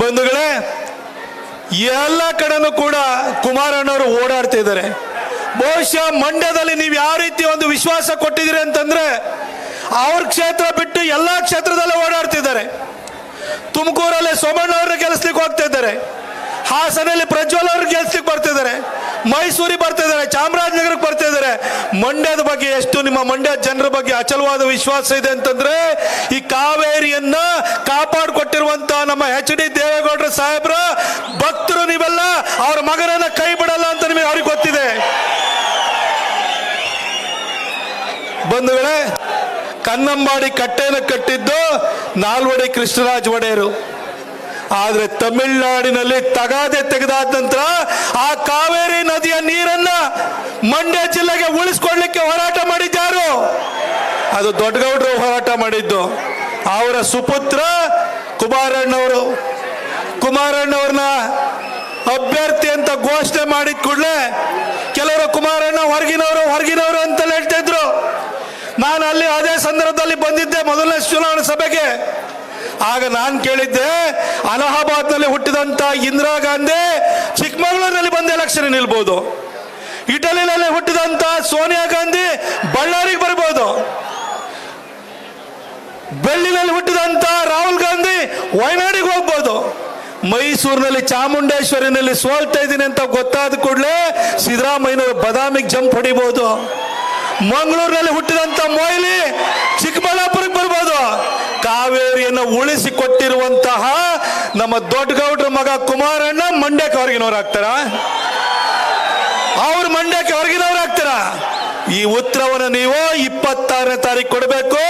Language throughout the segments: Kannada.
ಬಂಧುಗಳೇ, ಎಲ್ಲ ಕಡೆನೂ ಕೂಡ ಕುಮಾರಣ್ಣವರು ಓಡಾಡ್ತಾ ಇದ್ದಾರೆ. ಬಹುಶಃ ಮಂಡ್ಯದಲ್ಲಿ ನೀವು ಯಾವ ರೀತಿ ಒಂದು ವಿಶ್ವಾಸ ಕೊಟ್ಟಿದ್ದೀರಿ ಅಂತಂದ್ರೆ, ಅವ್ರ ಕ್ಷೇತ್ರ ಬಿಟ್ಟು ಎಲ್ಲ ಕ್ಷೇತ್ರದಲ್ಲೇ ಓಡಾಡ್ತಿದ್ದಾರೆ. ತುಮಕೂರಲ್ಲಿ ಸೋಮಣ್ಣವ್ರನ್ನ ಕೆಲಸಲಿಕ್ಕೆ ಹೋಗ್ತಾ ಇದ್ದಾರೆ. ಹಾಸನಲ್ಲಿ ಪ್ರಜ್ವಲ್ ಅವರು ಗೆಲ್ಲಿಸ್ಲಿಕ್ಕೆ ಬರ್ತಿದ್ದಾರೆ, ಮೈಸೂರಿಗೆ ಬರ್ತಿದ್ದಾರೆ, ಚಾಮರಾಜನಗರಕ್ಕೆ ಬರ್ತಾ ಇದ್ದಾರೆ ಮಂಡ್ಯದ ಬಗ್ಗೆ ಎಷ್ಟು ನಿಮ್ಮ ಮಂಡ್ಯ ಜನರ ಬಗ್ಗೆ ಅಚಲವಾದ ವಿಶ್ವಾಸ ಇದೆ ಅಂತಂದ್ರೆ ಈ ಕಾವೇರಿಯನ್ನ ಕಾಪಾಡಿಕೊಟ್ಟಿರುವಂತ ನಮ್ಮ ಎಚ್ ಡಿ ದೇವೇಗೌಡರ ಸಾಹೇಬ್ರ ಭಕ್ತರು ನೀವೆಲ್ಲ ಅವ್ರ ಮಗನನ್ನ ಕೈ ಬಿಡಲ್ಲ ಅಂತ ನಿಮಗೆ ಅವ್ರಿಗೆ ಗೊತ್ತಿದೆ. ಬಂಧುಗಳೇ, ಕನ್ನಂಬಾಡಿ ಕಟ್ಟೆಯನ್ನು ಕಟ್ಟಿದ್ದು ನಾಲ್ವಡಿ ಕೃಷ್ಣರಾಜ್ ಒಡೆಯರು. ಆದ್ರೆ ತಮಿಳುನಾಡಿನಲ್ಲಿ ತಗಾದೆ ತೆಗೆದಾದ ನಂತರ ಆ ಕಾವೇರಿ ನದಿಯ ನೀರನ್ನ ಮಂಡ್ಯ ಜಿಲ್ಲೆಗೆ ಉಳಿಸ್ಕೊಡ್ಲಿಕ್ಕೆ ಹೋರಾಟ ಮಾಡಿದ್ಯಾರು? ಅದು ದೊಡ್ಡಗೌಡರು ಹೋರಾಟ ಮಾಡಿದ್ದು. ಅವರ ಸುಪುತ್ರ ಕುಮಾರಣ್ಣವರು. ಕುಮಾರಣ್ಣವ್ರನ್ನ ಅಭ್ಯರ್ಥಿ ಅಂತ ಘೋಷಣೆ ಮಾಡಿದ ಕೂಡಲೇ ಕೆಲವರು ಕುಮಾರಣ್ಣ ಹೊರಗಿನವರು ಹೊರಗಿನವರು ಅಂತ ಹೇಳ್ತಿದ್ರು ನಾನು ಅಲ್ಲಿ ಅದೇ ಸಂದರ್ಭದಲ್ಲಿ ಬಂದಿದ್ದೆ ಮೊದಲನೇ ಚುನಾವಣಾ ಸಭೆಗೆ. ಆಗ ನಾನು ಕೇಳಿದ್ದೆ, ಅಲಹಾಬಾದ್ನಲ್ಲಿ ಹುಟ್ಟಿದಂತ ಇಂದಿರಾ ಗಾಂಧಿ ಚಿಕ್ಕಮಗಳೂರಿನಲ್ಲಿ ಬಂದು ಎಲೆಕ್ಷನ್ ನಿಲ್ಬಹುದು ಇಟಲಿನಲ್ಲಿ ಹುಟ್ಟಿದಂತ ಸೋನಿಯಾ ಗಾಂಧಿ ಬಳ್ಳಾರಿಗೆ ಬರ್ಬೋದು. ಬೆಳ್ಳಿನಲ್ಲಿ ಹುಟ್ಟಿದಂತ ರಾಹುಲ್ ಗಾಂಧಿ ವಯನಾಡಿಗೆ ಹೋಗ್ಬೋದು. ಮೈಸೂರಿನಲ್ಲಿ ಚಾಮುಂಡೇಶ್ವರಿನಲ್ಲಿ ಸೋಲ್ತಾ ಇದ್ದೀನಿ ಅಂತ ಗೊತ್ತಾದ ಕೂಡಲೇ ಸಿದ್ದರಾಮಯ್ಯನವರು ಬದಾಮಿಗೆ ಜಂಪ್ ಹೊಡಿಬಹುದು ಮಂಗಳೂರಿನಲ್ಲಿ ಹುಟ್ಟಿದಂತ ಮೊಯ್ಲಿ ಕಾವೇರಿಯನ್ನು ಉಳಿಸಿ ಕೊಟ್ಟಿರುವಂತಹ ನಮ್ಮ ದೊಡ್ಡಗೌಡ್ರ ಮಗ ಕುಮಾರಣ್ಣ ಮಂಡ್ಯಕ್ಕೆ ಹೊರಗಿನವರಾಗ್ತಾರ? ಅವ್ರು ಮಂಡ್ಯಕ್ಕೆ ಹೊರಗಿನವರಾಗ್ತಾರ? ಈ ಉತ್ತರವನ್ನು ನೀವು ಇಪ್ಪತ್ತಾರನೇ ತಾರೀಕು ಕೊಡಬೇಕು.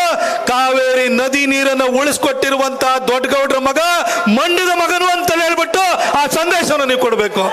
ಕಾವೇರಿ ನದಿ ನೀರನ್ನು ಉಳಿಸ್ಕೊಟ್ಟಿರುವಂತಹ ದೊಡ್ಡಗೌಡ್ರ ಮಗ ಮಂಡ್ಯದ ಮಗನು ಅಂತ ಹೇಳ್ಬಿಟ್ಟು ಆ ಸಂದೇಶವನ್ನು ನೀವು ಕೊಡಬೇಕು.